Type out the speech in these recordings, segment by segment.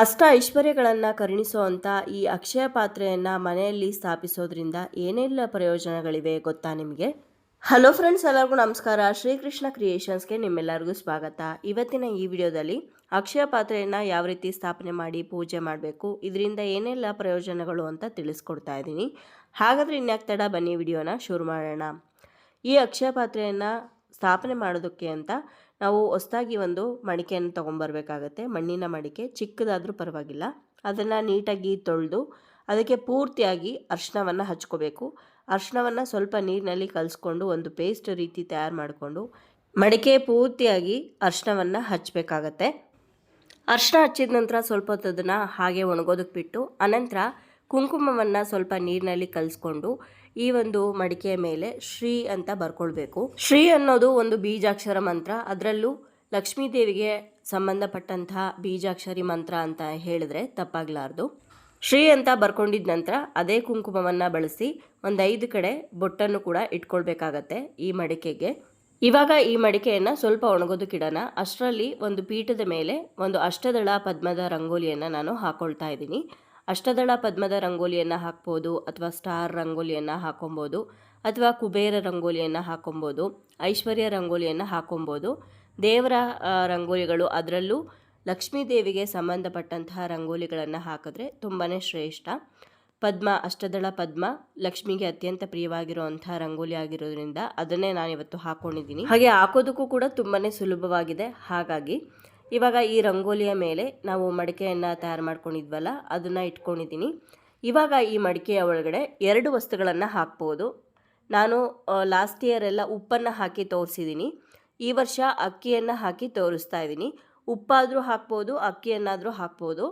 ಅಷ್ಟ ಐಶ್ವರ್ಯಗಳನ್ನು ಕರುಣಿಸುವಂಥ ಈ ಅಕ್ಷಯ ಪಾತ್ರೆಯನ್ನು ಮನೆಯಲ್ಲಿ ಸ್ಥಾಪಿಸೋದ್ರಿಂದ ಏನೆಲ್ಲ ಪ್ರಯೋಜನಗಳಿವೆ ಗೊತ್ತಾ ನಿಮಗೆ? ಹಲೋ ಫ್ರೆಂಡ್ಸ್ ಎಲ್ಲರಿಗೂ ನಮಸ್ಕಾರ. ಶ್ರೀಕೃಷ್ಣ ಕ್ರಿಯೇಷನ್ಸ್ಗೆ ನಿಮ್ಮೆಲ್ಲರಿಗೂ ಸ್ವಾಗತ. ಇವತ್ತಿನ ಈ ವಿಡಿಯೋದಲ್ಲಿ ಅಕ್ಷಯ ಪಾತ್ರೆಯನ್ನು ಯಾವ ರೀತಿ ಸ್ಥಾಪನೆ ಮಾಡಿ ಪೂಜೆ ಮಾಡಬೇಕು, ಇದರಿಂದ ಏನೆಲ್ಲ ಪ್ರಯೋಜನಗಳು ಅಂತ ತಿಳಿಸ್ಕೊಡ್ತಾ ಇದ್ದೀನಿ. ಹಾಗಾದರೆ ಇನ್ಯಾಕೆ ತಡ ಬನ್ನಿ ವಿಡಿಯೋನ ಶುರು ಮಾಡೋಣ. ಈ ಅಕ್ಷಯ ಪಾತ್ರೆಯನ್ನು ಸ್ಥಾಪನೆ ಮಾಡೋದಕ್ಕೆ ಅಂತ ನಾವು ಹೊಸದಾಗಿ ಒಂದು ಮಡಿಕೆಯನ್ನು ತೊಗೊಂಬರ್ಬೇಕಾಗತ್ತೆ. ಮಣ್ಣಿನ ಮಡಿಕೆ ಚಿಕ್ಕದಾದರೂ ಪರವಾಗಿಲ್ಲ. ಅದನ್ನು ನೀಟಾಗಿ ತೊಳೆದು ಅದಕ್ಕೆ ಪೂರ್ತಿಯಾಗಿ ಅರ್ಶಿನವನ್ನು ಹಚ್ಕೋಬೇಕು. ಅರ್ಶಿನವನ್ನು ಸ್ವಲ್ಪ ನೀರಿನಲ್ಲಿ ಕಲಿಸ್ಕೊಂಡು ಒಂದು ಪೇಸ್ಟ್ ರೀತಿ ತಯಾರು ಮಾಡಿಕೊಂಡು ಮಡಿಕೆ ಪೂರ್ತಿಯಾಗಿ ಅರ್ಶಿನವನ್ನು ಹಚ್ಚಬೇಕಾಗತ್ತೆ ಅರ್ಶಿನ ಹಚ್ಚಿದ ನಂತರ ಸ್ವಲ್ಪ ಹೊತ್ತು ಅದನ್ನು ಹಾಗೆ ಒಣಗೋದಕ್ಕೆ ಬಿಟ್ಟು, ಅನಂತರ ಕುಂಕುಮವನ್ನು ಸ್ವಲ್ಪ ನೀರಿನಲ್ಲಿ ಕಲಿಸ್ಕೊಂಡು ಈ ಒಂದು ಮಡಿಕೆಯ ಮೇಲೆ ಶ್ರೀ ಅಂತ ಬರ್ಕೊಳ್ಬೇಕು. ಶ್ರೀ ಅನ್ನೋದು ಒಂದು ಬೀಜಾಕ್ಷರ ಮಂತ್ರ. ಅದರಲ್ಲೂ ಲಕ್ಷ್ಮೀ ದೇವಿಗೆ ಸಂಬಂಧಪಟ್ಟಂತಹ ಬೀಜಾಕ್ಷರಿ ಮಂತ್ರ ಅಂತ ಹೇಳಿದ್ರೆ ತಪ್ಪಾಗ್ಲಾರ್ದು. ಶ್ರೀ ಅಂತ ಬರ್ಕೊಂಡಿದ ನಂತರ ಅದೇ ಕುಂಕುಮವನ್ನು ಬಳಸಿ ಒಂದು ಐದು ಕಡೆ ಬೊಟ್ಟನ್ನು ಕೂಡ ಇಟ್ಕೊಳ್ಬೇಕಾಗತ್ತೆ ಈ ಮಡಿಕೆಗೆ. ಇವಾಗ ಈ ಮಡಿಕೆಯನ್ನು ಸ್ವಲ್ಪ ಒಣಗೋದಕ್ಕಿಡೋಣ ಅಷ್ಟರಲ್ಲಿ ಒಂದು ಪೀಠದ ಮೇಲೆ ಒಂದು ಅಷ್ಟದಳ ಪದ್ಮದ ರಂಗೋಲಿಯನ್ನು ನಾನು ಹಾಕೊಳ್ತಾ ಇದ್ದೀನಿ. ಅಷ್ಟದಳ ಪದ್ಮದ ರಂಗೋಲಿಯನ್ನು ಹಾಕ್ಬೋದು ಅಥವಾ ಸ್ಟಾರ್ ರಂಗೋಲಿಯನ್ನು ಹಾಕೊಬೋದು ಅಥವಾ ಕುಬೇರ ರಂಗೋಲಿಯನ್ನು ಹಾಕೊಬೋದು, ಐಶ್ವರ್ಯ ರಂಗೋಲಿಯನ್ನು ಹಾಕೊಬೋದು. ದೇವರ ರಂಗೋಲಿಗಳು ಅದರಲ್ಲೂ ಲಕ್ಷ್ಮೀ ದೇವಿಗೆ ಸಂಬಂಧಪಟ್ಟಂತಹ ರಂಗೋಲಿಗಳನ್ನು ಹಾಕಿದ್ರೆ ತುಂಬಾ ಶ್ರೇಷ್ಠ. ಪದ್ಮ, ಅಷ್ಟದಳ ಪದ್ಮ ಲಕ್ಷ್ಮಿಗೆ ಅತ್ಯಂತ ಪ್ರಿಯವಾಗಿರುವಂತಹ ರಂಗೋಲಿ ಆಗಿರೋದ್ರಿಂದ ಅದನ್ನೇ ನಾನು ಇವತ್ತು ಹಾಕೊಂಡಿದ್ದೀನಿ. ಹಾಗೆ ಹಾಕೋದಕ್ಕೂ ಕೂಡ ತುಂಬಾ ಸುಲಭವಾಗಿದೆ. ಹಾಗಾಗಿ ಇವಾಗ ಈ ರಂಗೋಲಿಯ ಮೇಲೆ ನಾವು ಮಡಿಕೆಯನ್ನು ತಯಾರು ಮಾಡ್ಕೊಂಡಿದ್ವಲ್ಲ, ಅದನ್ನು ಇಟ್ಕೊಂಡಿದ್ದೀನಿ ಇವಾಗ ಈ ಮಡಿಕೆಯ ಒಳಗಡೆ ಎರಡು ವಸ್ತುಗಳನ್ನು ಹಾಕ್ಬೋದು. ನಾನು ಲಾಸ್ಟ್ ಇಯರ್ ಎಲ್ಲ ಉಪ್ಪನ್ನು ಹಾಕಿ ತೋರಿಸಿದ್ದೀನಿ ಈ ವರ್ಷ ಅಕ್ಕಿಯನ್ನು ಹಾಕಿ ತೋರಿಸ್ತಾ ಇದ್ದೀನಿ ಉಪ್ಪಾದರೂ ಹಾಕ್ಬೋದು, ಅಕ್ಕಿಯನ್ನಾದರೂ ಹಾಕ್ಬೋದು.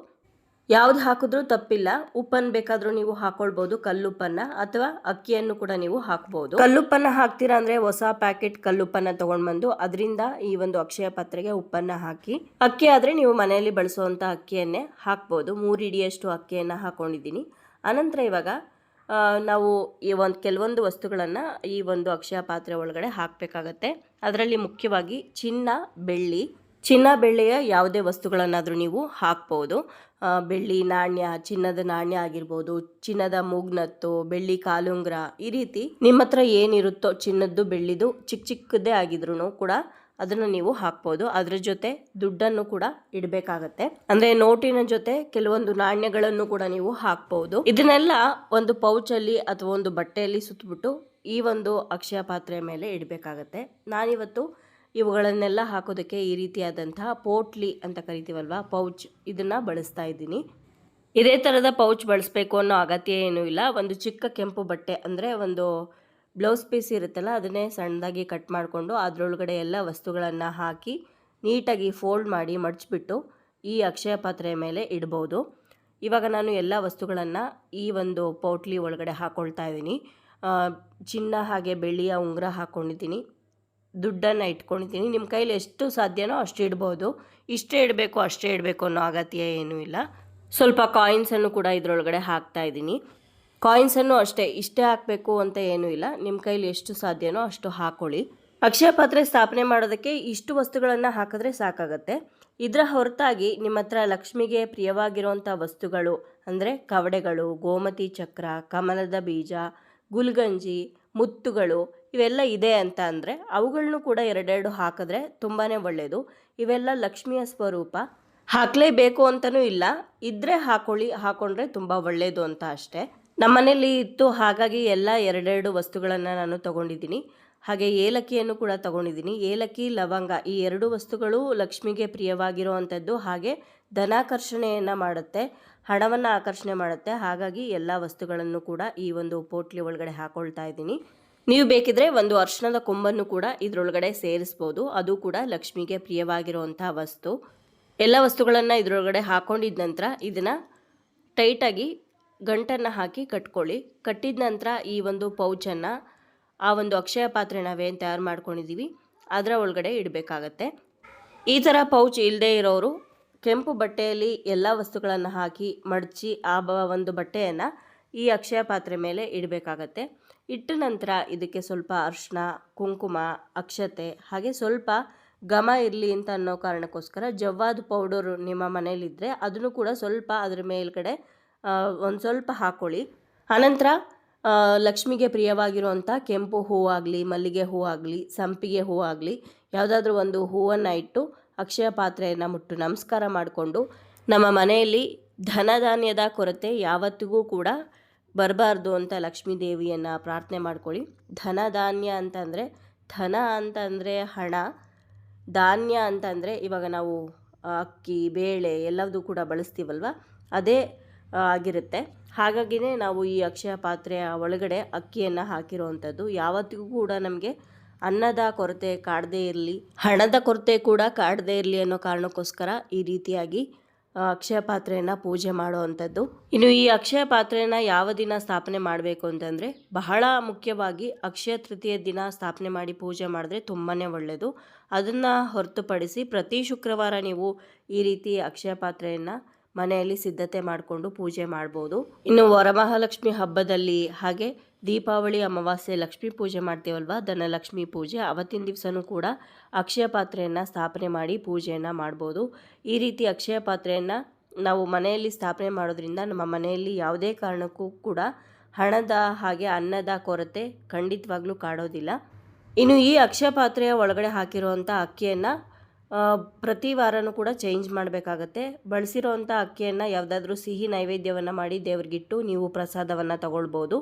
ಯಾವ್ದು ಹಾಕಿದ್ರೂ ತಪ್ಪಿಲ್ಲ. ಉಪ್ಪನ್ನು ಬೇಕಾದರೂ ನೀವು ಹಾಕೊಳ್ಬೋದು, ಕಲ್ಲುಪ್ಪನ್ನ ಅಥವಾ ಅಕ್ಕಿಯನ್ನು ಕೂಡ ನೀವು ಹಾಕ್ಬೋದು. ಕಲ್ಲುಪ್ಪನ್ನ ಹಾಕ್ತೀರಾ ಅಂದ್ರೆ ಹೊಸ ಪ್ಯಾಕೆಟ್ ಕಲ್ಲುಪ್ಪನ್ನ ತಗೊಂಡ್ಬಂದು ಅದರಿಂದ ಈ ಒಂದು ಅಕ್ಷಯ ಪಾತ್ರೆಗೆ ಉಪ್ಪನ್ನ ಹಾಕಿ, ಅಕ್ಕಿ ಆದ್ರೆ ನೀವು ಮನೆಯಲ್ಲಿ ಬಳಸುವಂತ ಅಕ್ಕಿಯನ್ನೇ ಹಾಕ್ಬೋದು. ಮೂರು ಇಡಿಯಷ್ಟು ಅಕ್ಕಿಯನ್ನು ಹಾಕೊಂಡಿದ್ದೀನಿ. ಅನಂತರ ಇವಾಗ ನಾವು ಈ ಒಂದು ಕೆಲವೊಂದು ವಸ್ತುಗಳನ್ನು ಈ ಒಂದು ಅಕ್ಷಯ ಪಾತ್ರೆ ಒಳಗಡೆ ಹಾಕಬೇಕಾಗತ್ತೆ. ಅದರಲ್ಲಿ ಮುಖ್ಯವಾಗಿ ಚಿನ್ನ, ಬೆಳ್ಳಿ ಚಿನ್ನ ಬೆಳ್ಳಿಯ ಯಾವುದೇ ವಸ್ತುಗಳನ್ನಾದರೂ ನೀವು ಹಾಕ್ಬೋದು. ಬೆಳ್ಳಿ ನಾಣ್ಯ, ಚಿನ್ನದ ನಾಣ್ಯ ಆಗಿರ್ಬೋದು, ಚಿನ್ನದ ಮೂಗ್ನತ್ತು, ಬೆಳ್ಳಿ ಕಾಲುಂಗ್ರ ಈ ರೀತಿ ನಿಮ್ಮ ಹತ್ರ ಏನಿರುತ್ತೋ ಚಿನ್ನದ್ದು, ಬೆಳ್ಳಿದು ಚಿಕ್ಕ ಚಿಕ್ಕದೇ ಆಗಿದ್ರು ಕೂಡ ಅದನ್ನು ನೀವು ಹಾಕ್ಬೋದು. ಅದರ ಜೊತೆ ದುಡ್ಡನ್ನು ಕೂಡ ಇಡಬೇಕಾಗತ್ತೆ. ಅಂದ್ರೆ ನೋಟಿನ ಜೊತೆ ಕೆಲವೊಂದು ನಾಣ್ಯಗಳನ್ನು ಕೂಡ ನೀವು ಹಾಕ್ಬೋದು. ಇದನ್ನೆಲ್ಲ ಒಂದು ಪೌಚಲ್ಲಿ ಅಥವಾ ಒಂದು ಬಟ್ಟೆಯಲ್ಲಿ ಸುತ್ತಬಿಟ್ಟು ಈ ಒಂದು ಅಕ್ಷಯ ಪಾತ್ರೆಯ ಮೇಲೆ ಇಡಬೇಕಾಗತ್ತೆ. ನಾನಿವತ್ತು ಇವುಗಳನ್ನೆಲ್ಲ ಹಾಕೋದಕ್ಕೆ ಈ ರೀತಿಯಾದಂತಹ ಪೋಟ್ಲಿ ಅಂತ ಕರಿತೀವಲ್ವ, ಪೌಚ್ ಇದನ್ನ ಬಳಸ್ತಾ ಇದ್ದೀನಿ. ಇದೇ ಥರದ ಪೌಚ್ ಬಳಸಬೇಕು ಅನ್ನೋ ಅಗತ್ಯ ಏನೂ ಇಲ್ಲ. ಒಂದು ಚಿಕ್ಕ ಕೆಂಪು ಬಟ್ಟೆ ಅಂದರೆ ಒಂದು ಬ್ಲೌಸ್ ಪೀಸ್ ಇರುತ್ತಲ್ಲ, ಅದನ್ನೇ ಸಣ್ಣದಾಗಿ ಕಟ್ ಮಾಡಿಕೊಂಡು ಅದರೊಳಗಡೆ ಎಲ್ಲ ವಸ್ತುಗಳನ್ನು ಹಾಕಿ ನೀಟಾಗಿ ಫೋಲ್ಡ್ ಮಾಡಿ ಮಡಚಿಬಿಟ್ಟು ಈ ಅಕ್ಷಯ ಪಾತ್ರೆಯ ಮೇಲೆ ಇಡ್ಬೋದು. ಇವಾಗ ನಾನು ಎಲ್ಲ ವಸ್ತುಗಳನ್ನು ಈ ಒಂದು ಪೌಟ್ಲಿ ಒಳಗಡೆ ಹಾಕ್ಕೊಳ್ತಾ ಇದ್ದೀನಿ. ಚಿನ್ನ ಹಾಗೆ ಬೆಳ್ಳಿಯ ಉಂಗುರ ಹಾಕ್ಕೊಂಡಿದ್ದೀನಿ ದುಡ್ಡನ್ನು ಇಟ್ಕೊಂಡಿದ್ದೀನಿ. ನಿಮ್ಮ ಕೈಲಿ ಎಷ್ಟು ಸಾಧ್ಯನೋ ಅಷ್ಟು ಇಡ್ಬೋದು. ಇಷ್ಟೇ ಇಡಬೇಕು, ಅಷ್ಟೇ ಇಡಬೇಕು ಅನ್ನೋ ಅಗತ್ಯ ಏನೂ ಇಲ್ಲ. ಸ್ವಲ್ಪ ಕಾಯಿನ್ಸನ್ನು ಕೂಡ ಇದರೊಳಗಡೆ ಹಾಕ್ತಾ ಇದ್ದೀನಿ. ಕಾಯಿನ್ಸನ್ನು ಅಷ್ಟೇ, ಇಷ್ಟೇ ಹಾಕಬೇಕು ಅಂತ ಏನೂ ಇಲ್ಲ. ನಿಮ್ಮ ಕೈಲಿ ಎಷ್ಟು ಸಾಧ್ಯನೋ ಅಷ್ಟು ಹಾಕೊಳ್ಳಿ. ಅಕ್ಷಯ ಪಾತ್ರೆ ಸ್ಥಾಪನೆ ಮಾಡೋದಕ್ಕೆ ಇಷ್ಟು ವಸ್ತುಗಳನ್ನು ಹಾಕಿದ್ರೆ ಸಾಕಾಗತ್ತೆ. ಇದರ ಹೊರತಾಗಿ ನಿಮ್ಮ ಹತ್ರ ಲಕ್ಷ್ಮಿಗೆ ಪ್ರಿಯವಾಗಿರುವಂಥ ವಸ್ತುಗಳು ಅಂದರೆ ಕವಡೆಗಳು, ಗೋಮತಿ ಚಕ್ರ, ಕಮಲದ ಬೀಜ, ಗುಲ್ಗಂಜಿ ಮುತ್ತುಗಳು ಇವೆಲ್ಲ ಇದೆ ಅಂತ ಅಂದರೆ ಅವುಗಳನ್ನು ಕೂಡ ಎರಡೆರಡು ಹಾಕಿದ್ರೆ ತುಂಬಾ ಒಳ್ಳೆಯದು ಇವೆಲ್ಲ ಲಕ್ಷ್ಮಿಯ ಸ್ವರೂಪ. ಹಾಕಲೇಬೇಕು ಅಂತಲೂ ಇಲ್ಲ. ಇದ್ದರೆ ಹಾಕೊಳ್ಳಿ, ಹಾಕೊಂಡ್ರೆ ತುಂಬ ಒಳ್ಳೆಯದು ಅಂತ ಅಷ್ಟೇ. ನಮ್ಮನೇಲಿ ಇತ್ತು ಹಾಗಾಗಿ ಎಲ್ಲ ಎರಡೆರಡು ವಸ್ತುಗಳನ್ನು ನಾನು ತಗೊಂಡಿದ್ದೀನಿ. ಹಾಗೆ ಏಲಕ್ಕಿಯನ್ನು ಕೂಡ ತಗೊಂಡಿದ್ದೀನಿ. ಏಲಕ್ಕಿ, ಲವಂಗ ಈ ಎರಡು ವಸ್ತುಗಳು ಲಕ್ಷ್ಮಿಗೆ ಪ್ರಿಯವಾಗಿರುವಂಥದ್ದು. ಹಾಗೆ ಧನಾಕರ್ಷಣೆಯನ್ನು ಮಾಡುತ್ತೆ, ಹಣವನ್ನು ಆಕರ್ಷಣೆ ಮಾಡುತ್ತೆ. ಹಾಗಾಗಿ ಎಲ್ಲ ವಸ್ತುಗಳನ್ನು ಕೂಡ ಈ ಒಂದು ಪೋಟ್ಲಿ ಒಳಗಡೆ ಹಾಕೊಳ್ತಾ ಇದ್ದೀನಿ. ನೀವು ಬೇಕಿದ್ರೆ ಒಂದು ಅರ್ಶನದ ಕೊಂಬನ್ನು ಕೂಡ ಇದರೊಳಗಡೆ ಸೇರಿಸ್ಬೋದು. ಅದು ಕೂಡ ಲಕ್ಷ್ಮಿಗೆ ಪ್ರಿಯವಾಗಿರುವಂಥ ವಸ್ತು. ಎಲ್ಲ ವಸ್ತುಗಳನ್ನು ಇದರೊಳಗಡೆ ಹಾಕೊಂಡಿದ ನಂತರ ಇದನ್ನು ಟೈಟಾಗಿ ಗಂಟನ್ನು ಹಾಕಿ ಕಟ್ಕೊಳ್ಳಿ. ಕಟ್ಟಿದ ನಂತರ ಈ ಒಂದು ಪೌಚನ್ನು ಆ ಒಂದು ಅಕ್ಷಯ ಪಾತ್ರೆ ನಾವೇನು ತಯಾರು ಮಾಡ್ಕೊಂಡಿದ್ದೀವಿ ಅದರ ಒಳಗಡೆ ಇಡಬೇಕಾಗತ್ತೆ. ಈ ಥರ ಪೌಚ್ ಇಲ್ಲದೆ ಇರೋರು ಕೆಂಪು ಬಟ್ಟೆಯಲ್ಲಿ ಎಲ್ಲ ವಸ್ತುಗಳನ್ನು ಹಾಕಿ ಮಡಚಿ ಆ ಬ ಒಂದು ಬಟ್ಟೆಯನ್ನು ಈ ಅಕ್ಷಯ ಪಾತ್ರೆ ಮೇಲೆ ಇಡಬೇಕಾಗತ್ತೆ. ಇಟ್ಟ ನಂತರ ಇದಕ್ಕೆ ಸ್ವಲ್ಪ ಅರಿಶಿನ ಕುಂಕುಮ, ಅಕ್ಷತೆ ಹಾಗೆ ಸ್ವಲ್ಪ ಘಮ ಇರಲಿ ಅಂತ ಅನ್ನೋ ಕಾರಣಕ್ಕೋಸ್ಕರ ಜವ್ವಾದ ಪೌಡರು ನಿಮ್ಮ ಮನೇಲಿದ್ದರೆ ಅದನ್ನು ಕೂಡ ಸ್ವಲ್ಪ ಅದ್ರ ಮೇಲ್ಗಡೆ ಒಂದು ಸ್ವಲ್ಪ ಹಾಕ್ಕೊಳ್ಳಿ ಆನಂತರ ಲಕ್ಷ್ಮಿಗೆ ಪ್ರಿಯವಾಗಿರುವಂಥ ಕೆಂಪು ಹೂವಾಗಲಿ ಮಲ್ಲಿಗೆ ಹೂವಾಗಲಿ ಸಂಪಿಗೆ ಹೂವಾಗಲಿ ಯಾವುದಾದ್ರೂ ಒಂದು ಹೂವನ್ನು ಇಟ್ಟು ಅಕ್ಷಯ ಪಾತ್ರೆಯನ್ನು ಮುಟ್ಟು ನಮಸ್ಕಾರ ಮಾಡಿಕೊಂಡು ನಮ್ಮ ಮನೆಯಲ್ಲಿ ಧನಧಾನ್ಯದ ಕೊರತೆ ಯಾವತ್ತಿಗೂ ಕೂಡ ಬರಬಾರ್ದು ಅಂತ ಲಕ್ಷ್ಮೀ ದೇವಿಯನ್ನು ಪ್ರಾರ್ಥನೆ ಮಾಡ್ಕೊಳ್ಳಿ. ಧನಧಾನ್ಯ ಅಂತಂದರೆ ಧನ ಅಂತಂದರೆ ಹಣ, ಧಾನ್ಯ ಅಂತಂದರೆ ಇವಾಗ ನಾವು ಅಕ್ಕಿ, ಬೇಳೆ ಎಲ್ಲದೂ ಕೂಡ ಬಳಸ್ತೀವಲ್ವ? ಅದೇ ಆಗಿರುತ್ತೆ. ಹಾಗಾಗಿನೇ ನಾವು ಈ ಅಕ್ಷಯ ಪಾತ್ರೆಯ ಒಳಗಡೆ ಅಕ್ಕಿಯನ್ನು ಹಾಕಿರುವಂಥದ್ದು ಯಾವತ್ತಿಗೂ ಕೂಡ ನಮಗೆ ಅನ್ನದ ಕೊರತೆ ಕಾಡದೇ ಇರಲಿ, ಹಣದ ಕೊರತೆ ಕೂಡ ಕಾಡದೇ ಇರಲಿ ಅನ್ನೋ ಕಾರಣಕ್ಕೋಸ್ಕರ ಈ ರೀತಿಯಾಗಿ ಅಕ್ಷಯ ಪಾತ್ರೆಯನ್ನು ಪೂಜೆ ಮಾಡುವಂಥದ್ದು. ಇನ್ನು ಈ ಅಕ್ಷಯ ಪಾತ್ರೆಯನ್ನು ಯಾವ ದಿನ ಸ್ಥಾಪನೆ ಮಾಡಬೇಕು ಅಂತಂದರೆ, ಬಹಳ ಮುಖ್ಯವಾಗಿ ಅಕ್ಷಯ ತೃತೀಯ ದಿನ ಸ್ಥಾಪನೆ ಮಾಡಿ ಪೂಜೆ ಮಾಡಿದ್ರೆ ತುಂಬಾ ಒಳ್ಳೆಯದು ಅದನ್ನು ಹೊರತುಪಡಿಸಿ ಪ್ರತಿ ಶುಕ್ರವಾರ ನೀವು ಈ ರೀತಿ ಅಕ್ಷಯ ಪಾತ್ರೆಯನ್ನು ಮನೆಯಲ್ಲಿ ಸಿದ್ಧತೆ ಮಾಡಿಕೊಂಡು ಪೂಜೆ ಮಾಡ್ಬೋದು. ಇನ್ನು ವರಮಹಾಲಕ್ಷ್ಮಿ ಹಬ್ಬದಲ್ಲಿ ಹಾಗೆ ದೀಪಾವಳಿ, ಅಮಾವಾಸ್ಯೆ, ಲಕ್ಷ್ಮೀ ಪೂಜೆ ಮಾಡ್ತೀವಲ್ವ? ಧನಲಕ್ಷ್ಮಿ ಪೂಜೆ. ಅವತ್ತಿನ ದಿವಸನೂ ಕೂಡ ಅಕ್ಷಯ ಪಾತ್ರೆಯನ್ನು ಸ್ಥಾಪನೆ ಮಾಡಿ ಪೂಜೆಯನ್ನು ಮಾಡ್ಬೋದು. ಈ ರೀತಿ ಅಕ್ಷಯ ಪಾತ್ರೆಯನ್ನು ನಾವು ಮನೆಯಲ್ಲಿ ಸ್ಥಾಪನೆ ಮಾಡೋದ್ರಿಂದ ನಮ್ಮ ಮನೆಯಲ್ಲಿ ಯಾವುದೇ ಕಾರಣಕ್ಕೂ ಕೂಡ ಹಣದ ಹಾಗೆ ಅನ್ನದ ಕೊರತೆ ಖಂಡಿತವಾಗ್ಲೂ ಕಾಡೋದಿಲ್ಲ. ಇನ್ನು ಈ ಅಕ್ಷಯ ಪಾತ್ರೆಯ ಒಳಗಡೆ ಹಾಕಿರುವಂಥ ಅಕ್ಕಿಯನ್ನು ಪ್ರತಿ ವಾರನೂ ಕೂಡ ಚೇಂಜ್ ಮಾಡಬೇಕಾಗತ್ತೆ. ಬಳಸಿರೋವಂಥ ಅಕ್ಕಿಯನ್ನು ಯಾವುದಾದ್ರೂ ಸಿಹಿ ನೈವೇದ್ಯವನ್ನು ಮಾಡಿ ದೇವ್ರಿಗಿಟ್ಟು ನೀವು ಪ್ರಸಾದವನ್ನು ತಗೊಳ್ಬೋದು.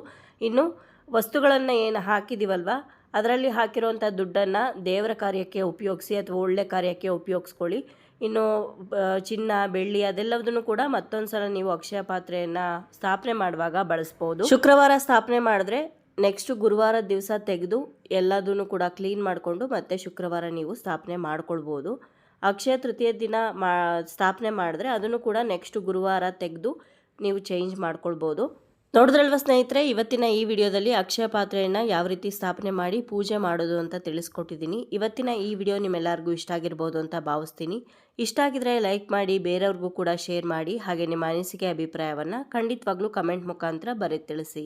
ಇನ್ನು ವಸ್ತುಗಳನ್ನು ಏನು ಹಾಕಿದ್ದೀವಲ್ವ ಅದರಲ್ಲಿ ಹಾಕಿರೋವಂಥ ದುಡ್ಡನ್ನು ದೇವರ ಕಾರ್ಯಕ್ಕೆ ಉಪಯೋಗಿಸಿ ಅಥವಾ ಒಳ್ಳೆ ಕಾರ್ಯಕ್ಕೆ ಉಪಯೋಗಿಸ್ಕೊಳ್ಳಿ. ಇನ್ನು ಚಿನ್ನ, ಬೆಳ್ಳಿ ಅದೆಲ್ಲದನ್ನು ಕೂಡ ಮತ್ತೊಂದು ಸಲ ನೀವು ಅಕ್ಷಯ ಪಾತ್ರೆಯನ್ನು ಸ್ಥಾಪನೆ ಮಾಡುವಾಗ ಬಳಸ್ಬೋದು. ಶುಕ್ರವಾರ ಸ್ಥಾಪನೆ ಮಾಡಿದ್ರೆ ನೆಕ್ಸ್ಟ್ ಗುರುವಾರದ ದಿವಸ ತೆಗೆದು ಎಲ್ಲದನ್ನು ಕೂಡ ಕ್ಲೀನ್ ಮಾಡಿಕೊಂಡು ಮತ್ತೆ ಶುಕ್ರವಾರ ನೀವು ಸ್ಥಾಪನೆ ಮಾಡ್ಕೊಳ್ಬೋದು. ಅಕ್ಷಯ ತೃತೀಯ ದಿನ ಮಾ, ಸ್ಥಾಪನೆ ಮಾಡಿದ್ರೆ ಅದನ್ನು ಕೂಡ ನೆಕ್ಸ್ಟ್ ಗುರುವಾರ ತೆಗೆದು ನೀವು ಚೇಂಜ್ ಮಾಡ್ಕೊಳ್ಬೋದು. ನೋಡಿದ್ರಲ್ವ ಸ್ನೇಹಿತರೆ, ಇವತ್ತಿನ ಈ ವಿಡಿಯೋದಲ್ಲಿ ಅಕ್ಷಯ ಪಾತ್ರೆಯನ್ನು ಯಾವ ರೀತಿ ಸ್ಥಾಪನೆ ಮಾಡಿ ಪೂಜೆ ಮಾಡೋದು ಅಂತ ತಿಳಿಸ್ಕೊಟ್ಟಿದ್ದೀನಿ. ಇವತ್ತಿನ ಈ ವಿಡಿಯೋ ನಿಮ್ಮೆಲ್ಲರಿಗೂ ಇಷ್ಟ ಆಗಿರ್ಬೋದು ಅಂತ ಭಾವಿಸ್ತೀನಿ. ಇಷ್ಟ ಆಗಿದ್ರೆ ಲೈಕ್ ಮಾಡಿ, ಬೇರೆಯವ್ರಿಗೂ ಕೂಡ ಶೇರ್ ಮಾಡಿ, ಹಾಗೆ ನಿಮ್ಮ ಅನಿಸಿಕೆ ಅಭಿಪ್ರಾಯವನ್ನು ಖಂಡಿತವಾಗ್ಲೂ ಕಮೆಂಟ್ ಮುಖಾಂತರ ಬರೆದು ತಿಳಿಸಿ.